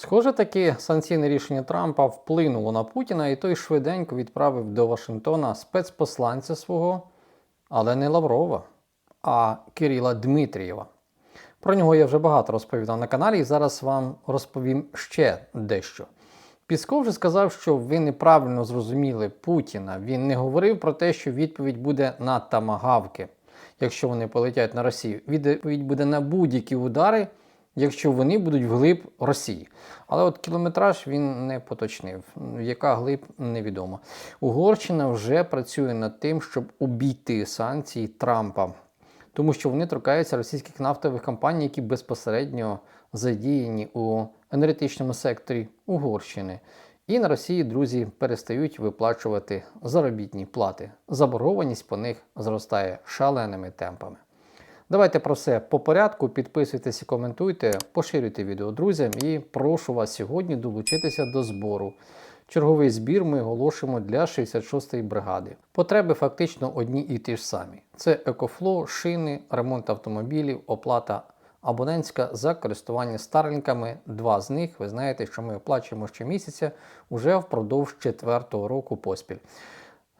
Схоже, таки санкційне рішення Трампа вплинуло на Путіна, і той швиденько відправив до Вашингтона спецпосланця свого, але не Лаврова, а Кирила Дмитрієва. Про нього я вже багато розповідав на каналі, і зараз вам розповім ще дещо. Пісков вже сказав, що ви неправильно зрозуміли Путіна. Він не говорив про те, що відповідь буде на тамагавки, якщо вони полетять на Росію. Відповідь буде на будь-які удари, якщо вони будуть вглиб Росії. Але от кілометраж він не поточнив. Яка глиб невідомо. Угорщина вже працює над тим, щоб обійти санкції Трампа, тому що вони торкаються російських нафтових компаній, які безпосередньо задіяні у енергетичному секторі Угорщини. І на Росії друзі перестають виплачувати заробітні плати. Заборгованість по них зростає шаленими темпами. Давайте про все по порядку. Підписуйтесь і коментуйте, поширюйте відео друзям і прошу вас сьогодні долучитися до збору. Черговий збір ми оголошуємо для 66-ї бригади. Потреби фактично одні і ті ж самі: це екофло, шини, ремонт автомобілів, оплата абонентська за користування старлінками. Два з них ви знаєте, що ми оплачуємо щомісяця уже впродовж четвертого року поспіль.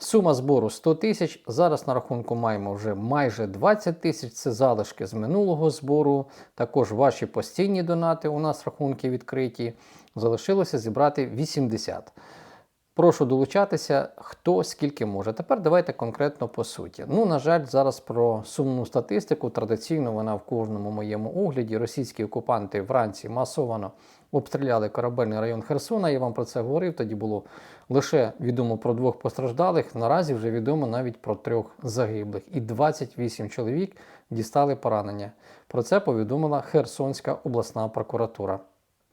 Сума збору 100 тисяч. Зараз на рахунку маємо вже майже 20 тисяч. Це залишки з минулого збору. Також ваші постійні донати. У нас рахунки відкриті. Залишилося зібрати 80. Прошу долучатися, хто скільки може. Тепер давайте конкретно по суті. Ну, на жаль, зараз про сумну статистику. Традиційно вона в кожному моєму огляді. Російські окупанти вранці масово обстріляли корабельний район Херсона. Я вам про це говорив. Тоді було лише відомо про двох постраждалих. Наразі вже відомо навіть про трьох загиблих. І 28 чоловік дістали поранення. Про це повідомила Херсонська обласна прокуратура.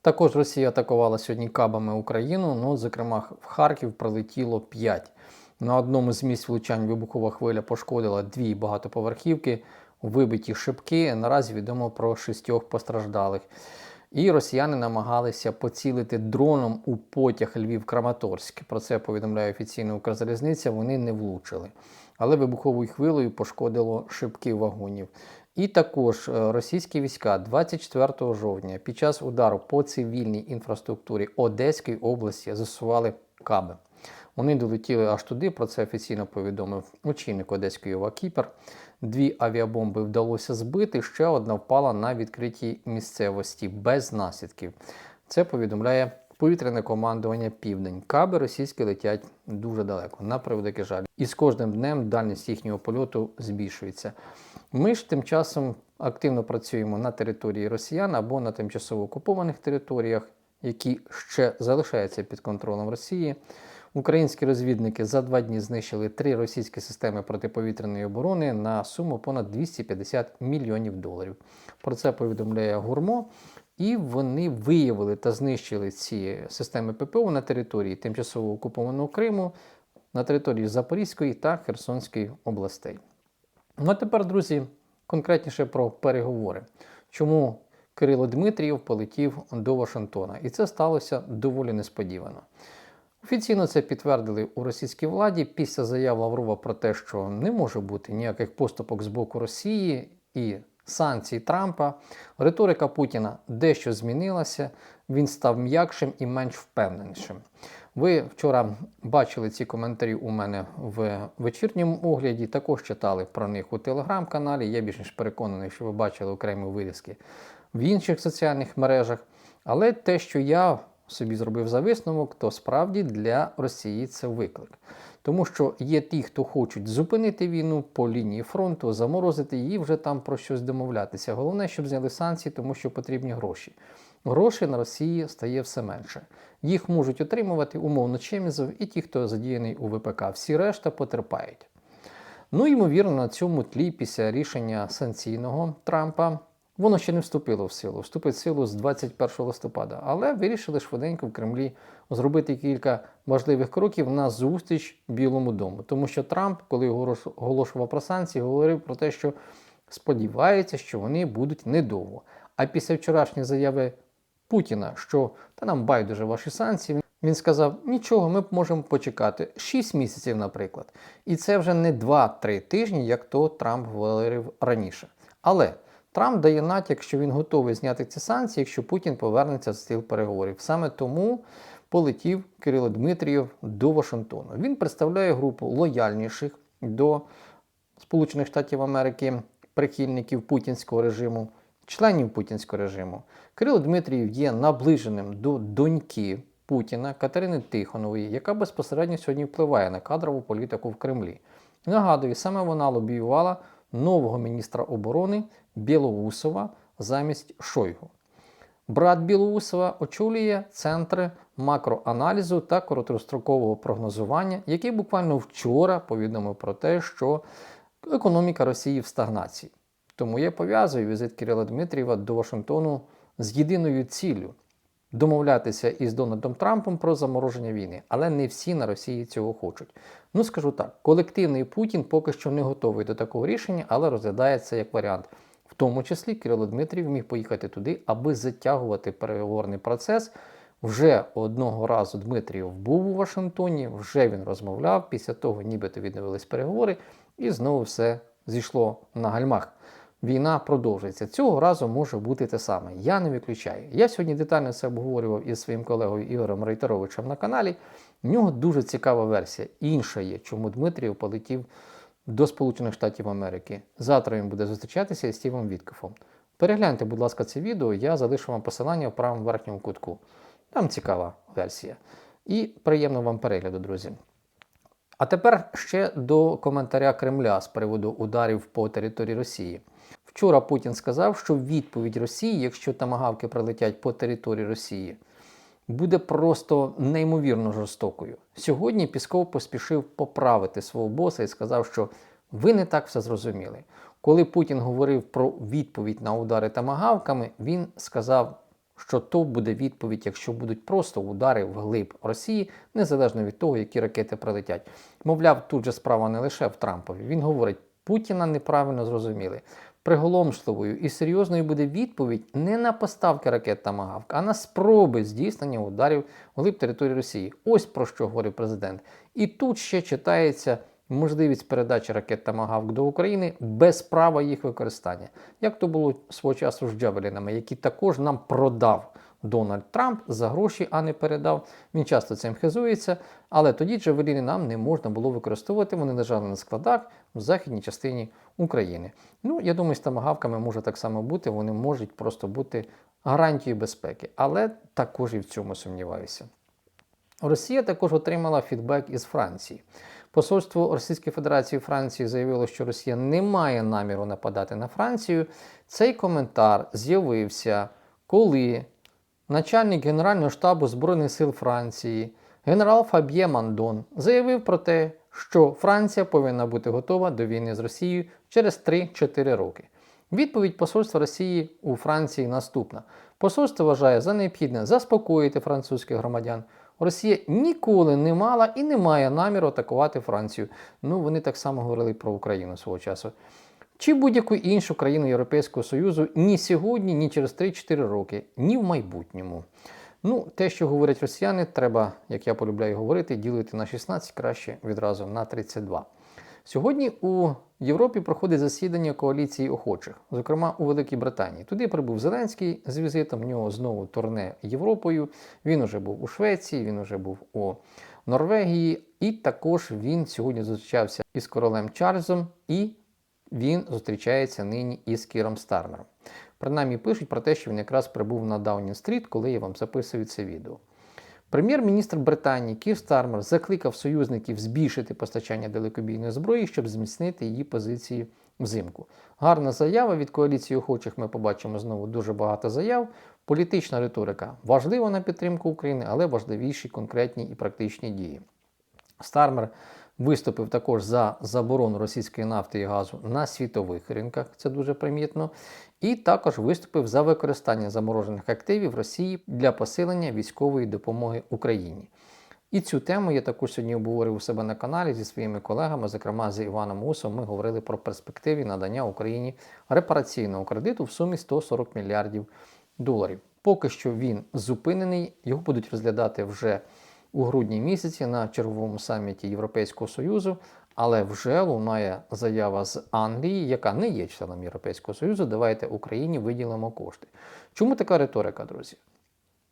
Також Росія атакувала сьогодні кабами Україну. Ну, зокрема, в Харків прилетіло 5. На одному з місць влучань вибухова хвиля пошкодила дві багатоповерхівки, вибиті шибки. Наразі відомо про шістьох постраждалих. І росіяни намагалися поцілити дроном у потяг Львів-Краматорськ. Про це повідомляє офіційна Укрзалізниця. Вони не влучили. Але вибуховою хвилею пошкодило шибки вагонів. І також е, російські війська 24 жовтня під час удару по цивільній інфраструктурі Одеської області засували каби. Вони долетіли аж туди. Про це офіційно повідомив очільник Одеської ОВА Кіпер. Дві авіабомби вдалося збити. Ще одна впала на відкритій місцевості без наслідків. Це повідомляє повітряне командування Південь. Каби російські летять дуже далеко, на превеликий жаль. І з кожним днем дальність їхнього польоту збільшується. Ми ж тим часом активно працюємо на території росіян або на тимчасово окупованих територіях, які ще залишаються під контролем Росії. Українські розвідники за два дні знищили три російські системи протиповітряної оборони на суму понад 250 мільйонів доларів. Про це повідомляє Гурмо. І вони виявили та знищили ці системи ППО на території тимчасово окупованого Криму, на території Запорізької та Херсонської областей. Ну а тепер, друзі, конкретніше про переговори. Чому Кирило Дмитрієв полетів до Вашингтона? І це сталося доволі несподівано. Офіційно це підтвердили у російській владі після заяв Лаврова про те, що не може бути ніяких поступок з боку Росії і санкцій Трампа. Риторика Путіна дещо змінилася, він став м'якшим і менш впевненішим. Ви вчора бачили ці коментарі у мене в вечірньому огляді, також читали про них у телеграм-каналі. Я більш ніж переконаний, що ви бачили окремі вирізки в інших соціальних мережах. Але те, що я собі зробив за висновок, то справді для Росії це виклик. Тому що є ті, хто хочуть зупинити війну по лінії фронту, заморозити її вже там про щось домовлятися. Головне, щоб зняли санкції, тому що потрібні гроші. Грошей на Росії стає все менше. Їх можуть отримувати умовно Чемізов і ті, хто задіяний у ВПК. Всі решта потерпають. Ну, ймовірно, на цьому тлі після рішення санкційного Трампа воно ще не вступило в силу, вступить в силу з 21 листопада. Але вирішили швиденько в Кремлі зробити кілька важливих кроків на зустріч Білому дому. Тому що Трамп, коли оголошував про санкції, говорив про те, що сподівається, що вони будуть недовго. А після вчорашньої заяви Путіна, що та нам байдуже ваші санкції, він сказав: нічого, ми можемо почекати 6 місяців, наприклад. І це вже не 2-3 тижні, як то Трамп говорив раніше. Але Трамп дає натяк, що він готовий зняти ці санкції, якщо Путін повернеться з стіл переговорів. Саме тому полетів Кирило Дмитрієв до Вашингтону. Він представляє групу лояльніших до Сполучених Штатів Америки прихильників путінського режиму, членів путінського режиму. Кирило Дмитрієв є наближеним до доньки Путіна Катерини Тихонової, яка безпосередньо сьогодні впливає на кадрову політику в Кремлі. Нагадую, саме вона лобіювала нового міністра оборони Білоусова замість Шойгу. Брат Білоусова очолює центри макроаналізу та короткострокового прогнозування, який буквально вчора повідомив про те, що економіка Росії в стагнації. Тому я пов'язую візит Кирила Дмитрієва до Вашингтону з єдиною ціллю домовлятися із Дональдом Трампом про замороження війни, але не всі на Росії цього хочуть. Ну скажу так, колективний Путін поки що не готовий до такого рішення, але розглядає це як варіант. В тому числі Кирило Дмитрів міг поїхати туди, аби затягувати переговорний процес. Вже одного разу Дмитрієв був у Вашингтоні, вже він розмовляв. Після того, нібито відновились переговори, і знову все зійшло на гальмах. Війна продовжується. Цього разу може бути те саме. Я не виключаю. Я сьогодні детально це обговорював із своїм колегою Ігорем Рейтеровичем на каналі. В нього дуже цікава версія. Інша є, чому Дмитрієв полетів до Сполучених Штатів Америки. Завтра він буде зустрічатися із Стівом Віткофом. Перегляньте, будь ласка, це відео, я залишу вам посилання в правому верхньому кутку. Там цікава версія. І приємного вам перегляду, друзі. А тепер ще до коментаря Кремля з приводу ударів по території Росії. Вчора Путін сказав, що відповідь Росії, якщо тамагавки прилетять по території Росії, буде просто неймовірно жорстокою. Сьогодні Пісков поспішив поправити свого боса і сказав, що ви не так все зрозуміли. Коли Путін говорив про відповідь на удари тамагавками, він сказав, що то буде відповідь, якщо будуть просто удари вглиб Росії, незалежно від того, які ракети прилетять. Мовляв, тут же справа не лише в Трампові. Він говорить, Путіна неправильно зрозуміли. Приголомшливою і серйозною буде відповідь не на поставки ракет Тамагавк, а на спроби здійснення ударів вглиб території Росії. Ось про що говорив президент. І тут ще читається можливість передачі ракет Тамагавк до України без права їх використання, як то було свого часу з Джавелінами, які також нам продав Дональд Трамп за гроші, а не передав. Він часто цим хизується, але тоді Джавеліни нам не можна було використовувати. Вони лежали на складах в західній частині України. Ну, я думаю, з тамагавками може так само бути. Вони можуть просто бути гарантією безпеки, але також і в цьому сумніваюся. Росія також отримала фідбек із Франції. Посольство Російської Федерації Франції заявило, що Росія не має наміру нападати на Францію. Цей коментар з'явився, коли начальник Генерального штабу Збройних сил Франції, генерал Фаб'є Мандон, заявив про те, що Франція повинна бути готова до війни з Росією через 3-4 роки. Відповідь посольства Росії у Франції наступна: посольство вважає за необхідне заспокоїти французьких громадян. Росія ніколи не мала і не має наміру атакувати Францію. Ну, вони так само говорили про Україну свого часу. Чи будь-яку іншу країну Європейського Союзу ні сьогодні, ні через 3-4 роки, ні в майбутньому. Ну, те, що говорять росіяни, треба, як я полюбляю говорити, ділити на 16 краще відразу на 32. Сьогодні у Європі проходить засідання коаліції охочих, зокрема у Великій Британії. Туди прибув Зеленський з візитом. В нього знову турне Європою. Він уже був у Швеції, він уже був у Норвегії, і також він сьогодні зустрічався із королем Чарльзом, і він зустрічається нині із Кіром Стармером. Принаймні пишуть про те, що він якраз прибув на Даунінг-стріт, коли я вам записую це відео. Прем'єр-міністр Британії Кір Стармер закликав союзників збільшити постачання далекобійної зброї, щоб зміцнити її позиції взимку. Гарна заява від коаліції охочих. Ми побачимо знову дуже багато заяв. Політична риторика важлива на підтримку України, але важливіші конкретні і практичні дії. Стармер виступив також за заборону російської нафти і газу на світових ринках, це дуже примітно. І також виступив за використання заморожених активів Росії для посилення військової допомоги Україні. І цю тему я також сьогодні обговорив у себе на каналі зі своїми колегами, зокрема з Іваном Усом. Ми говорили про перспективи надання Україні репараційного кредиту в сумі 140 мільярдів доларів. Поки що він зупинений, його будуть розглядати вже у грудні місяці на черговому саміті Європейського Союзу, Але вже лунає заява з Англії, яка не є членом Європейського Союзу. Давайте Україні виділимо кошти. Чому така риторика, друзі?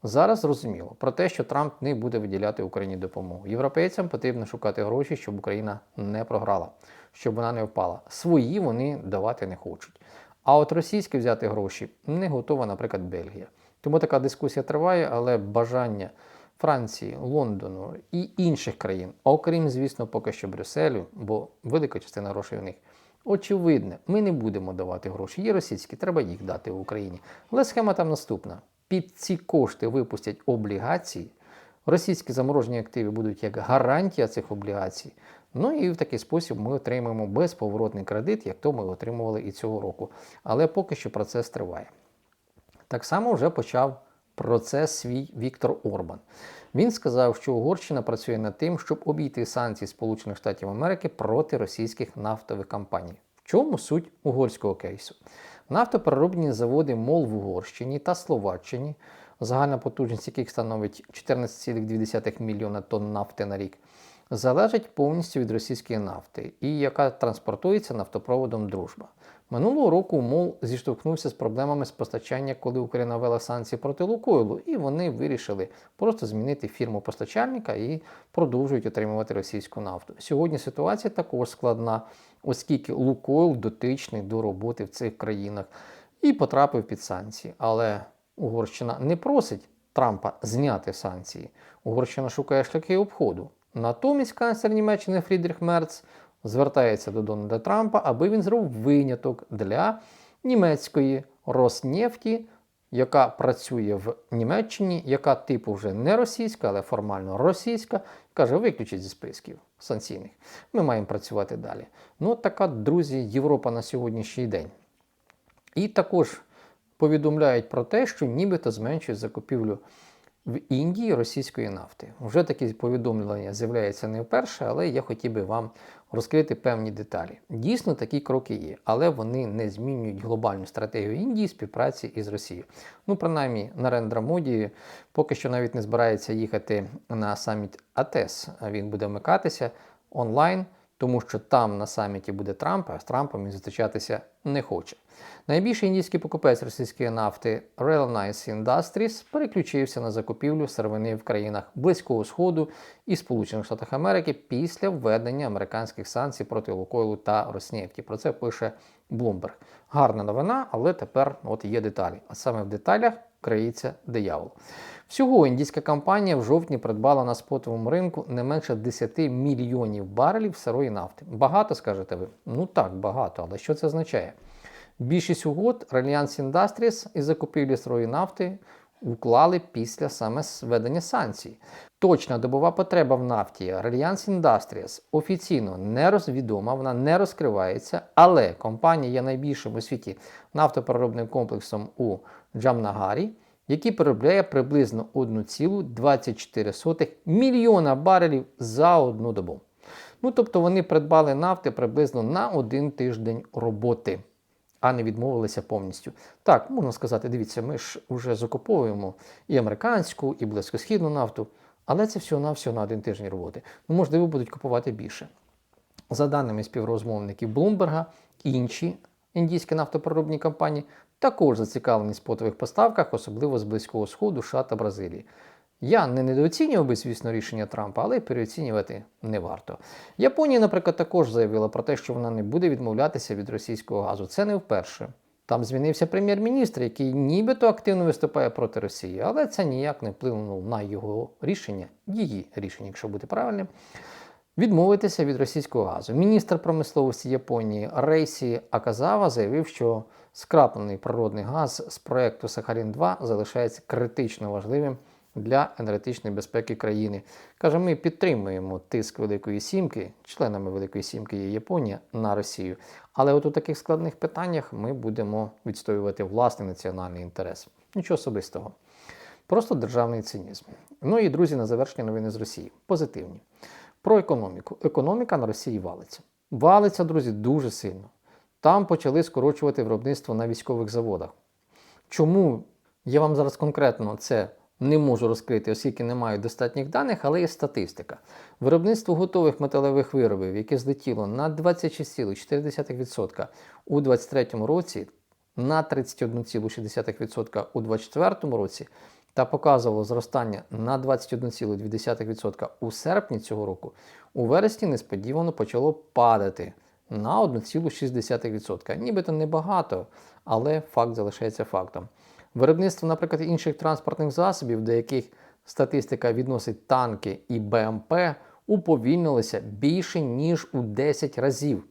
Зараз зрозуміло про те, що Трамп не буде виділяти Україні допомогу. Європейцям потрібно шукати гроші, щоб Україна не програла, щоб вона не впала. Свої вони давати не хочуть. А от російські взяти гроші не готова, наприклад, Бельгія. Тому така дискусія триває, але бажання Франції, Лондону і інших країн, окрім, звісно, поки що Брюсселю, бо велика частина грошей у них. Очевидне, ми не будемо давати гроші. Є російські, треба їх дати в Україні. Але схема там наступна: під ці кошти випустять облігації. Російські заморожені активи будуть як гарантія цих облігацій. Ну і в такий спосіб ми отримаємо безповоротний кредит, як то ми отримували і цього року. Але поки що процес триває. Так само вже почав процес свій Віктор Орбан. Він сказав, що Угорщина працює над тим, щоб обійти санкції Сполучених Штатів Америки проти російських нафтових компаній. В чому суть угорського кейсу? Нафтопереробні заводи МОЛ в Угорщині та Словаччині, загальна потужність яких становить 14,2 мільйона тонн нафти на рік, залежить повністю від російської нафти, і яка транспортується нафтопроводом Дружба. Минулого року МОЛ зіштовхнувся з проблемами з постачання, коли Україна ввела санкції проти Лукойлу, і вони вирішили просто змінити фірму постачальника і продовжують отримувати російську нафту. Сьогодні ситуація також складна, оскільки Лукойл дотичний до роботи в цих країнах і потрапив під санкції. Але Угорщина не просить Трампа зняти санкції. Угорщина шукає шляхи обходу. Натомість канцлер Німеччини Фрідріх Мерц звертається до Дональда Трампа, аби він зробив виняток для німецької Роснефті, яка працює в Німеччині, яка типу вже не російська, але формально російська. Каже, виключіть зі списків санкційних. Ми маємо працювати далі. Ну, така, друзі, Європа на сьогоднішній день. І також повідомляють про те, що нібито зменшують закупівлю в Індії російської нафти. Вже такі повідомлення з'являються не вперше, але я хотів би вам розкрити певні деталі. Дійсно, такі кроки є, але вони не змінюють глобальну стратегію Індії співпраці із Росією. Ну, принаймні, Нарендра Моді поки що навіть не збирається їхати на саміт АТЕС. Він буде вмикатися онлайн. Тому що там на саміті буде Трамп, а з Трампом він зустрічатися не хоче. Найбільший індійський покупець російської нафти Reliance Industries переключився на закупівлю сировини в країнах Близького Сходу і Сполучених Штатів Америки після введення американських санкцій проти Лукойлу та Роснефті. Про це пише Bloomberg. Гарна новина, але тепер от є деталі. А саме в деталях криється диявол. Всього індійська компанія в жовтні придбала на спотовому ринку не менше 10 мільйонів барелів сирої нафти. Багато скажете ви? Ну так, багато, але що це означає? Більшість угод Reliance Industries із закупівлі сирої нафти уклали після саме введення санкцій. Точна добова потреба в нафті Reliance Industries офіційно не розвідома, вона не розкривається, але компанія є найбільшим у світі нафтопереробним комплексом у Джамнагарі, який переробляє приблизно 1,24 мільйона барелів за одну добу. Ну, тобто вони придбали нафти приблизно на один тиждень роботи, а не відмовилися повністю. Так, можна сказати, дивіться, ми ж вже закуповуємо і американську, і близькосхідну нафту, але це всього-навсього на один тиждень роботи. Ну, можливо, будуть купувати більше. За даними співрозмовників Блумберга, інші індійські нафтопереробні компанії також зацікавлені в спотових поставках, особливо з Близького Сходу, США та Бразилії. Я не недооцінював би, звісно, рішення Трампа, але переоцінювати не варто. Японія, наприклад, також заявила про те, що вона не буде відмовлятися від російського газу. Це не вперше. Там змінився прем'єр-міністр, який нібито активно виступає проти Росії, але це ніяк не вплинуло на його рішення, її рішення, якщо бути правильним, відмовитися від російського газу. Міністр промисловості Японії Рейсі Аказава заявив, що скраплений природний газ з проекту Сахарін 2 залишається критично важливим для енергетичної безпеки країни. Каже, ми підтримуємо тиск Великої Сімки, членами Великої Сімки є Японія на Росію. Але от у таких складних питаннях ми будемо відстоювати власний національний інтерес. Нічого особистого. Просто державний цинізм. Ну і друзі, на завершення новини з Росії. Позитивні. Про економіку. Економіка на Росії валиться. Валиться, друзі, дуже сильно. Там почали скорочувати виробництво на військових заводах. Чому я вам зараз конкретно це не можу розкрити, оскільки не маю достатніх даних, але є статистика. Виробництво готових металевих виробів, яке злетіло на 26,4% у 2023 році, на 31,6% у 2024 році та показувало зростання на 21,2% у серпні цього року, у вересні несподівано почало падати на 1,6%. Нібито небагато, але факт залишається фактом. Виробництво, наприклад, інших транспортних засобів, до яких статистика відносить танки і БМП, уповільнилося більше ніж у 10 разів.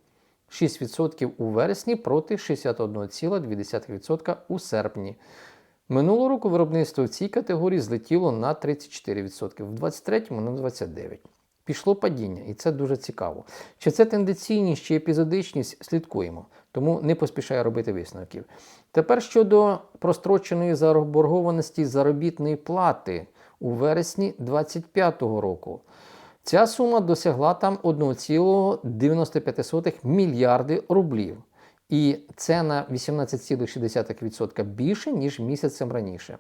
6% у вересні проти 61,2% у серпні. Минулого року виробництво в цій категорії злетіло на 34%, в 23-му на 29%. Пішло падіння, і це дуже цікаво. Чи це тенденційність, чи епізодичність, слідкуємо, тому не поспішаю робити висновків. Тепер щодо простроченої заборгованості заробітної плати у вересні 2025 року. Ця сума досягла там 1,95 мільярди рублів. І це на 18,6% більше, ніж місяцем раніше.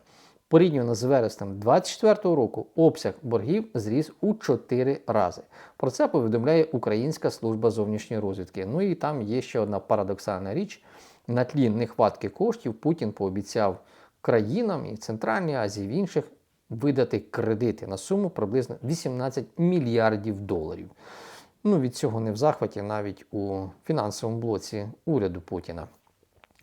Порівняно з вереснем 2024 року обсяг боргів зріс у 4 рази. Про це повідомляє Українська служба зовнішньої розвідки. Ну і там є ще одна парадоксальна річ. На тлі нехватки коштів Путін пообіцяв країнам і Центральній Азії, і в інших видати кредити на суму приблизно 18 мільярдів доларів. Ну, від цього не в захваті навіть у фінансовому блоці уряду Путіна.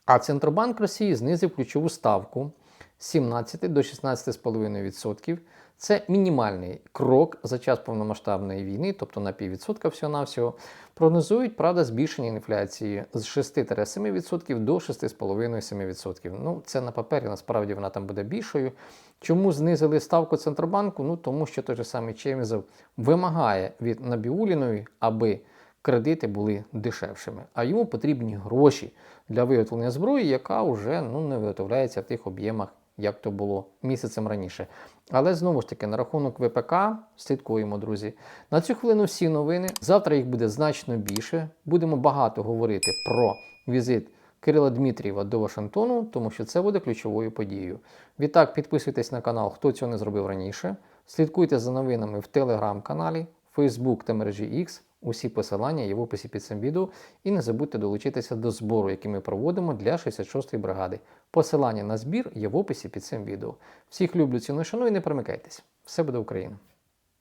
А Центробанк Росії знизив ключову ставку 17 до 16,5%. Це мінімальний крок за час повномасштабної війни, тобто на піввідсотка всього-навсього. Прогнозують, правда, збільшення інфляції з 6-7% до 6,5-7%. Ну, це на папері, насправді вона там буде більшою. Чому знизили ставку Центробанку? Ну, тому що той же самий Чемізов вимагає від Набіуліної, аби кредити були дешевшими, а йому потрібні гроші для виготовлення зброї, яка вже ну, не виготовляється в тих об'ємах, як то було місяцем раніше. Але знову ж таки, на рахунок ВПК слідкуємо, друзі. На цю хвилину всі новини. Завтра їх буде значно більше. Будемо багато говорити про візит Кирила Дмитрієва до Вашингтону, тому що це буде ключовою подією. Відтак, підписуйтесь на канал, хто цього не зробив раніше. Слідкуйте за новинами в телеграм-каналі, Facebook та мережі X. Усі посилання є в описі під цим відео. І не забудьте долучитися до збору, який ми проводимо для 66-ї бригади. Посилання на збір є в описі під цим відео. Всіх люблю, ціную, шаную і не перемикайтесь. Все буде Україна!